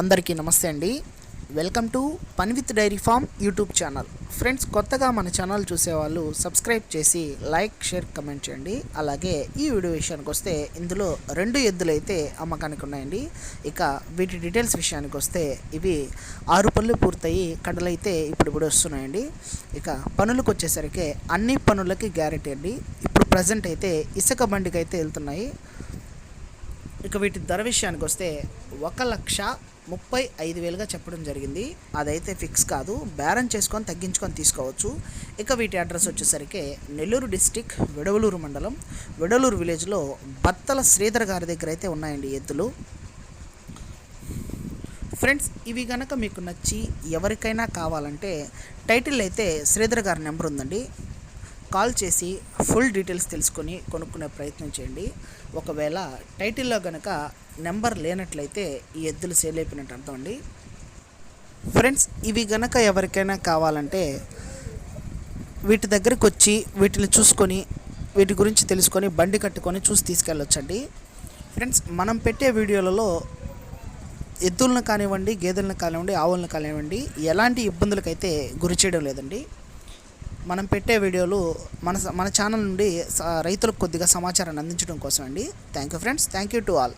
అందరికీ నమస్తే అండి. వెల్కమ్ టు పని with dairy farm YouTube channel friends కొత్తగా మన ఛానల్ చూసేవాళ్ళు సబ్స్క్రైబ్ చేసి లైక్ షేర్ కమెంట్ చేయండి. అలాగే ఈ వీడియో విషయానికి వస్తే ఇందులో రెండు ఎద్దులు అయితే అమ్మకానికి ఉన్నాయండి. ఇక వీటి డీటెయిల్స్ విషయానికి వస్తే ఇవి ఆరు పనులు పూర్తయి కడలైతే ఇప్పుడు ఇప్పుడు వస్తున్నాయండి. ఇక పనులకు వచ్చేసరికి అన్ని పనులకి గ్యారెంటీ అండి. ఇప్పుడు ప్రజెంట్ అయితే ఇసుక బండికి అయితే వెళ్తున్నాయి. ఇక వీటి ధర విషయానికి వస్తే ఒక లక్ష ముప్పై ఐదు వేలుగా చెప్పడం జరిగింది. అదైతే ఫిక్స్ కాదు. బేరం చేసుకొని తగ్గించుకొని తీసుకోవచ్చు. ఇక వీటి అడ్రస్ వచ్చేసరికి నెల్లూరు డిస్టిక్ విడవలూరు మండలం. విడవలూరు విలేజ్లో బత్తల శ్రీధర్ గారి దగ్గర అయితే ఉన్నాయండి ఎద్దులు. ఫ్రెండ్స్ ఇవి కనుక మీకు నచ్చి ఎవరికైనా కావాలంటే టైటిల్ అయితే శ్రీధర్ గారి నెంబర్ ఉందండి. కాల్ చేసి ఫుల్ డీటెయిల్స్ తెలుసుకొని కొనుక్కునే ప్రయత్నం చేయండి. ఒకవేళ టైటిల్లో కనుక నెంబర్ లేనట్లయితే ఈ ఎద్దులు సేల్ అయిపోయినట్టు అర్థం అండి. ఫ్రెండ్స్ ఇవి గనక ఎవరికైనా కావాలంటే వీటి దగ్గరికి వచ్చి వీటిని చూసుకొని వీటి గురించి తెలుసుకొని బండి కట్టుకొని చూసి తీసుకెళ్ళొచ్చండి. ఫ్రెండ్స్ మనం పెట్టే వీడియోలలో ఎద్దులను కానివ్వండి గేదెలను కానివ్వండి ఆవులను కానివ్వండి ఎలాంటి ఇబ్బందులకైతే గురి చేయడం లేదండి. మనం పెట్టే వీడియోలు మన మన ఛానల్ నుండి రైతులకు కొద్దిగా సమాచారాన్ని అందించడం కోసం అండి thank you friends. Thank you to all.